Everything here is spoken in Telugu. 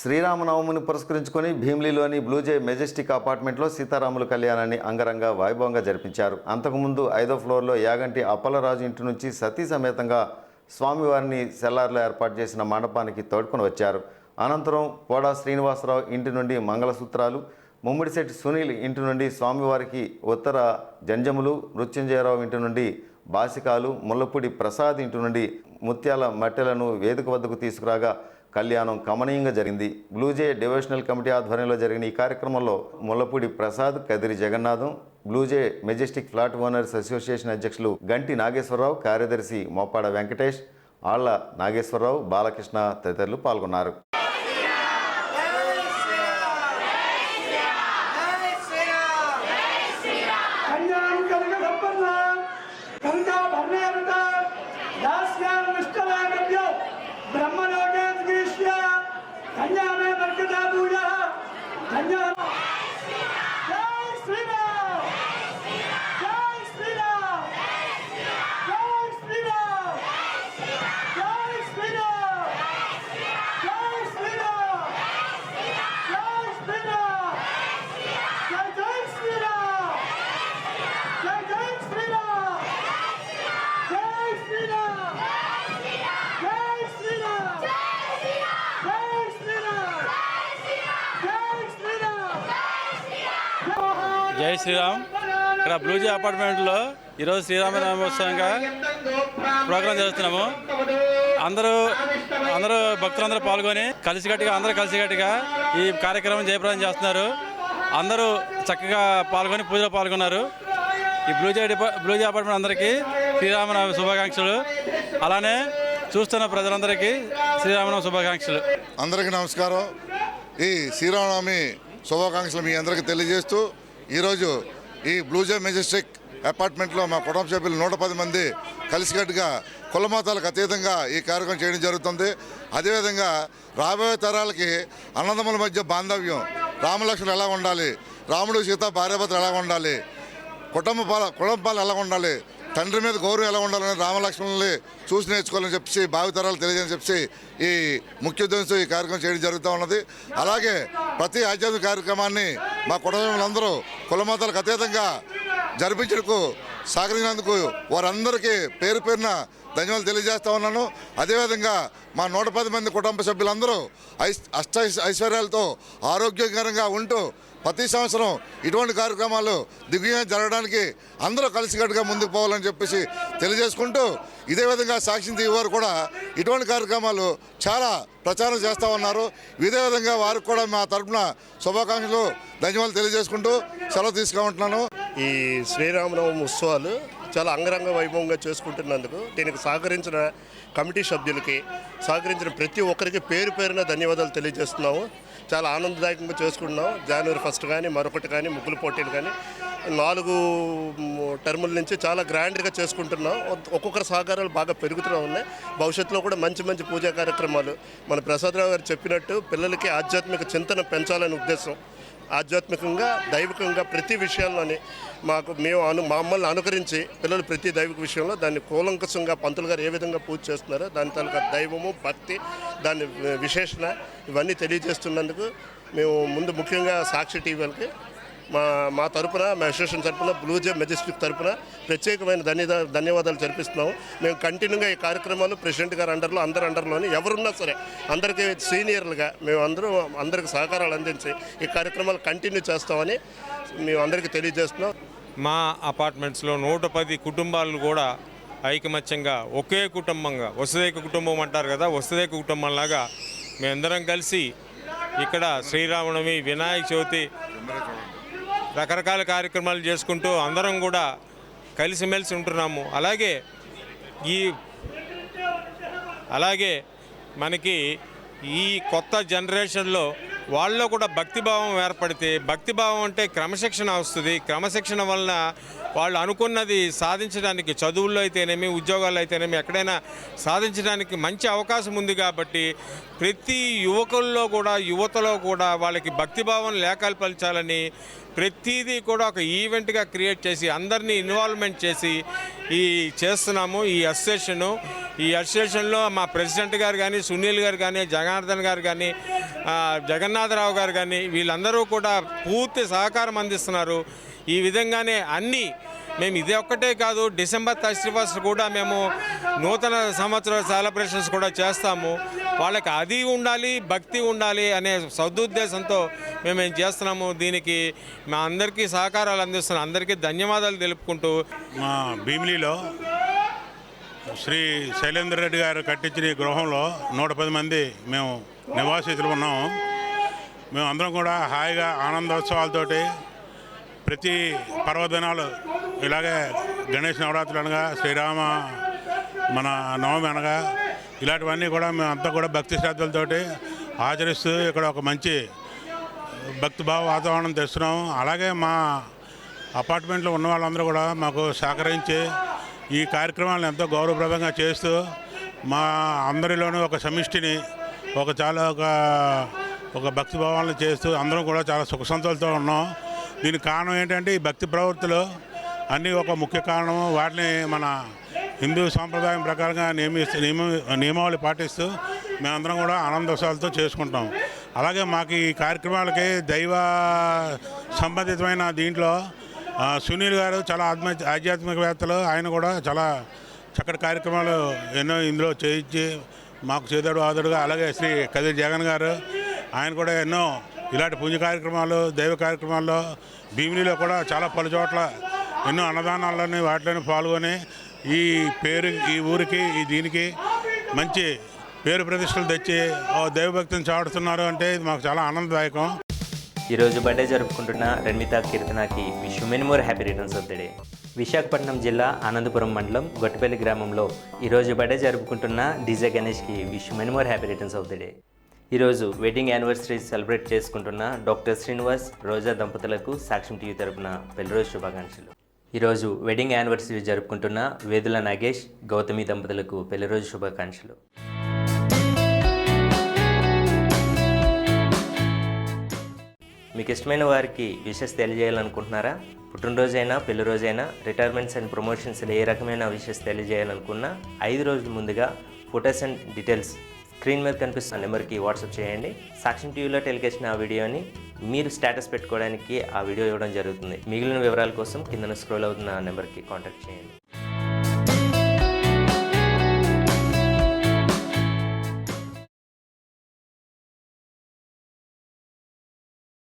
శ్రీరామనవమిని పురస్కరించుకొని భీమిలిలోని బ్లూజే మెజెస్టిక్ అపార్ట్మెంట్లో సీతారాముల కళ్యాణాన్ని అంగరంగ వైభవంగా జరిపించారు. అంతకుముందు ఐదో ఫ్లోర్లో యాగంటి అప్పలరాజు ఇంటి నుంచి సతీ సమేతంగా స్వామివారిని సెల్లార్లో ఏర్పాటు చేసిన మండపానికి తోడుకొని వచ్చారు. అనంతరం పోడా శ్రీనివాసరావు ఇంటి నుండి మంగళసూత్రాలు ముమ్మిడిశెట్టి సునీల్ ఇంటి నుండి స్వామివారికి ఉత్తర జంజములు మృత్యుంజయరావు ఇంటి నుండి బాసికాలు ముల్లపూడి ప్రసాద్ ఇంటి నుండి ముత్యాల మట్టెలను వేదిక వద్దకు తీసుకురాగా కళ్యాణం కమనీయంగా జరిగింది. బ్లూజే డివోషనల్ కమిటీ ఆధ్వర్యంలో జరిగిన ఈ కార్యక్రమంలో Mullapudi Prasad Kadiri Jagannatham blue jay majestic flat owners association అధ్యక్షులు గంటి నాగేశ్వరరావు కార్యదర్శి మోపాడ వెంకటేష్ ఆళ్ళ నాగేశ్వరరావు బాలకృష్ణ తదితరులు పాల్గొన్నారు. కళ్యాణే బర్గదాభూయ కళ్యాణ జై శ్రీరామ్ జై శ్రీరామ్ జై శ్రీరామ్ జై శ్రీరామ్ జై శ్రీరామ్ జై శ్రీరామ్ జై జై శ్రీరామ్ జై జై శ్రీరామ్ జై శ్రీరామ్ జై శ్రీరామ్ జై శ్రీరామ్ జై శ్రీరామ్ జై శ్రీరామ్. ఇక్కడ బ్లూజీ అపార్ట్మెంట్లో ఈరోజు శ్రీరామనామోత్సవంగా ప్రోగ్రాం జరుగుతున్నాము. అందరూ అందరూ భక్తులందరూ పాల్గొని కలిసికట్టుగా అందరూ కలిసికట్టుగా ఈ కార్యక్రమం జయప్రదం చేస్తున్నారు. అందరూ చక్కగా పాల్గొని పూజలో పాల్గొన్నారు. ఈ బ్లూజీ డిపా బ్లూజీ అపార్ట్మెంట్ అందరికీ శ్రీరామనవమి శుభాకాంక్షలు. అలానే చూస్తున్న ప్రజలందరికీ శ్రీరామనామ శుభాకాంక్షలు. అందరికీ నమస్కారం. ఈ శ్రీరామనవమి శుభాకాంక్షలు మీ అందరికీ తెలియజేస్తూ ఈరోజు ఈ బ్లూజే మెజెస్టిక్ అపార్ట్మెంట్లో మా కుటుంబ సభ్యులు నూట పది మంది కలిసికట్టుగా కులమతాలకు అతీతంగా ఈ కార్యక్రమం చేయడం జరుగుతుంది. అదేవిధంగా రాబోయే తరాలకి అన్నదమ్ముల మధ్య బాంధవ్యం రామలక్ష్మణులు ఎలా ఉండాలి రాముడు సీత భార్యాభర్తలు ఎలా ఉండాలి కుటుంబ పాల కుటుంబాలు ఎలా ఉండాలి తండ్రి మీద గౌరవం ఎలా ఉండాలని రామలక్ష్మణుల్ని చూసి నేర్చుకోవాలని చెప్పి భావితరాలు తెలియజేయని చెప్పి ఈ ముఖ్య ఉద్దేశంతో ఈ కార్యక్రమం చేయడం జరుగుతూ ఉన్నది. అలాగే ప్రతి ఆధ్యాత్మిక కార్యక్రమాన్ని మా కుటుంబంలో కులమతాలకు అతీతంగా జరిపించడకు సహకరించినందుకు వారందరికీ పేరు పేరున ధన్యవాదాలు తెలియజేస్తా ఉన్నాను. అదేవిధంగా మా నూట పది మంది కుటుంబ సభ్యులందరూ ఐ- అష్ట ఐశ్వర్యాలతో ఆరోగ్యకరంగా ఉంటూ ప్రతి సంవత్సరం ఇటువంటి కార్యక్రమాలు దిగ్విజయం జరగడానికి అందరూ కలిసికట్టుగా ముందుకు పోవాలని చెప్పేసి తెలియజేసుకుంటూ ఇదే విధంగా సాక్షి వారు కూడా ఇటువంటి కార్యక్రమాలు చాలా ప్రచారం చేస్తూ ఉన్నారు. ఇదే విధంగా వారికి కూడా మా తరపున శుభాకాంక్షలు ధన్యవాదాలు తెలియజేసుకుంటూ సెలవు తీసుకుంటున్నాను. ఈ శ్రీరామనవమి ఉత్సవాలు చాలా అంగరంగ వైభవంగా చేసుకుంటున్నందుకు దీనికి సహకరించిన కమిటీ సభ్యులకి సహకరించిన ప్రతి ఒక్కరికి పేరు పేరున ధన్యవాదాలు తెలియజేస్తున్నాము. చాలా ఆనందదాయకంగా చేసుకుంటున్నాం. జనవరి ఫస్ట్ కానీ మరొకటి కానీ ముగ్గులు పోటీలు కానీ నాలుగు టర్ముల నుంచి చాలా గ్రాండ్గా చేసుకుంటున్నాం. ఒక్కొక్కరి సహకారాలు బాగా పెరుగుతూ ఉన్నాయి. భవిష్యత్తులో కూడా మంచి మంచి పూజా కార్యక్రమాలు మన ప్రసాదరావు గారు చెప్పినట్టు పిల్లలకి ఆధ్యాత్మిక చింతన పెంచాలనే ఉద్దేశం. ఆధ్యాత్మికంగా దైవికంగా ప్రతి విషయాల్లోని మాకు మేము అను మమ్మల్ని అనుకరించి పిల్లలు ప్రతి దైవిక విషయంలో దాన్ని కూలంకషంగా పంతులు గారు ఏ విధంగా పూజ చేస్తున్నారో దాని తాలూకా దైవము భక్తి దాని విశేషణ ఇవన్నీ తెలియజేస్తున్నందుకు మేము ముందు ముఖ్యంగా సాక్షి టీవీలకి మా మా తరపున మా అసోసియేషన్ తరపున బ్లూజే మెజెస్టిక్ తరపున ప్రత్యేకమైన ధన్యదా ధన్యవాదాలు జరిపిస్తున్నాము. మేము కంటిన్యూగా ఈ కార్యక్రమాలు ప్రెసిడెంట్ గారి అండర్లో అందరి అండర్లోని ఎవరున్నా సరే అందరికీ సీనియర్లుగా మేము అందరూ అందరికి సహకారాలు అందించి ఈ కార్యక్రమాలు కంటిన్యూ చేస్తామని మేము అందరికీ తెలియజేస్తున్నాం. మా అపార్ట్మెంట్స్లో నూట పది కుటుంబాలు కూడా ఐకమత్యంగా ఒకే కుటుంబంగా వసుదైక కుటుంబం అంటారు కదా వసుదైక కుటుంబంలాగా మేమందరం కలిసి ఇక్కడ శ్రీరామనవమి వినాయక చవితి రకరకాల కార్యక్రమాలు చేసుకుంటూ అందరం కూడా కలిసిమెలిసి ఉంటున్నాము. అలాగే ఈ అలాగే మనకి ఈ కొత్త జనరేషన్లో వాళ్ళలో కూడా భక్తిభావం ఏర్పడితే భక్తిభావం అంటే క్రమశిక్షణ వస్తుంది. క్రమశిక్షణ వలన వాళ్ళు అనుకున్నది సాధించడానికి చదువుల్లో అయితేనేమి ఉద్యోగాల్లో అయితేనేమి ఎక్కడైనా సాధించడానికి మంచి అవకాశం ఉంది కాబట్టి ప్రతి యువకుల్లో కూడా యువతలో కూడా వాళ్ళకి భక్తిభావం లేకల్పించాలని ప్రతిదీ కూడా ఒక ఈవెంట్గా క్రియేట్ చేసి అందరినీ ఇన్వాల్వ్మెంట్ చేసి ఈ చేస్తున్నాము ఈ అసోసియేషను. ఈ అసోసియేషన్లో మా ప్రెసిడెంట్ గారు కానీ సునీల్ గారు కానీ జనార్దన్ గారు కానీ జగన్నాథరావు గారు కానీ వీళ్ళందరూ కూడా పూర్తి సహకారం అందిస్తున్నారు. ఈ విధంగానే అన్నీ మేము ఇదే ఒక్కటే కాదు డిసెంబర్ థర్టీ ఫస్ట్ కూడా మేము నూతన సంవత్సర సెలబ్రేషన్స్ కూడా చేస్తాము. వాళ్ళకి అది ఉండాలి భక్తి ఉండాలి అనే సదుద్దేశంతో మేము ఏం చేస్తున్నాము. దీనికి మా అందరికీ సహకారాలు అందిస్తున్నాం అందరికీ ధన్యవాదాలు తెలుపుకుంటూ మా భీమిలీలో శ్రీ శైలేంద్ర రెడ్డి గారు కట్టించిన ఈ గృహంలో నూట పది మంది మేము నివాసితులు ఉన్నాము. మేము అందరం కూడా హాయిగా ఆనందోత్సవాలతోటి ప్రతి పర్వదినాలు ఇలాగే గణేష్ నవరాత్రులు అనగా శ్రీరామ మన నవమి అనగా ఇలాంటివన్నీ కూడా మేము అంతా కూడా భక్తి శ్రద్ధలతోటి ఆచరిస్తూ ఇక్కడ ఒక మంచి భక్తిభావ వాతావరణం తెస్తున్నాం. అలాగే మా అపార్ట్మెంట్లో ఉన్న వాళ్ళందరూ కూడా మాకు సహకరించి ఈ కార్యక్రమాలను ఎంతో గౌరవప్రదంగా చేస్తూ మా అందరిలోనూ ఒక సమిష్టిని ఒక చాలా ఒక ఒక భక్తి భావాలను చేస్తూ అందరం కూడా చాలా సుఖ సంతోషాలతో ఉన్నాం. దీనికి కారణం ఏంటంటే ఈ భక్తి ప్రవృత్తులు అన్నీ ఒక ముఖ్య కారణం వాటిని మన హిందూ సాంప్రదాయం ప్రకారంగా నియమిస్తూ నియమ నియమావళి పాటిస్తూ మేమందరం కూడా ఆనందోత్సవాలతో చేసుకుంటాం. అలాగే మాకు ఈ కార్యక్రమాలకి దైవ సంబంధితమైన దీంట్లో సునీల్ గారు చాలా ఆత్మ ఆధ్యాత్మికవేత్తలు. ఆయన కూడా చాలా చక్కటి కార్యక్రమాలు ఎన్నో ఇందులో చేయించి మాకు చేదడు ఆదోడుగా అలాగే శ్రీ కదిరి జగన్ గారు ఆయన కూడా ఎన్నో ఇలాంటి పుణ్య కార్యక్రమాలు దైవ కార్యక్రమాల్లో భీమినిలో కూడా చాలా పలు చోట్ల ఎన్నో అన్నదానాలని వాటిలోనే పాల్గొని ఈ పేరు ఈ ఊరికి ఈ దీనికి మంచి పేరు ప్రతిష్టలు తెచ్చి దైవభక్తిని చాటుతున్నారు అంటే ఇది మాకు చాలా ఆనందదాయకం. ఈరోజు బర్త్డే జరుపుకుంటున్న Ranmitha కీర్తనకి wish many more happy returns of the day. Visakhapatnam జిల్లా ఆనందపురం మండలం గొట్టపల్లి గ్రామంలో ఈరోజు బర్త్డే జరుపుకుంటున్న DJ గణేష్కి wish many more happy returns of the day. ఈరోజు వెడ్డింగ్ యానివర్సరీ సెలబ్రేట్ చేసుకుంటున్న డాక్టర్ శ్రీనివాస్ రోజా దంపతులకు సాక్ష్యం టీవీ తరపున పెళ్ళిరోజు శుభాకాంక్షలు. ఈరోజు వెడ్డింగ్ యానివర్సరీ జరుపుకుంటున్న వేదుల నాగేష్ గౌతమి దంపతులకు పెళ్ళిరోజు శుభాకాంక్షలు. మీకు ఇష్టమైన వారికి విషెస్ తెలియజేయాలనుకుంటున్నారా? పుట్టినరోజైనా పెళ్ళి రోజైనా రిటైర్మెంట్స్ అండ్ ప్రమోషన్స్ ఏ రకమైన విషెస్ తెలియజేయాలనుకున్నా ఐదు రోజుల ముందుగా ఫొటోస్ అండ్ డీటెయిల్స్ స్క్రీన్ మీద కనిపిస్తున్న నెంబర్కి వాట్సాప్ చేయండి. సాక్ష్యం టీవీలో టెలికేసిన ఆ వీడియోని మీరు స్టేటస్ పెట్టుకోవడానికి ఆ వీడియో ఇవ్వడం జరుగుతుంది. మిగిలిన వివరాల కోసం కింద స్క్రోల్ అవుతున్న నెంబర్కి కాంటాక్ట్ చేయండి.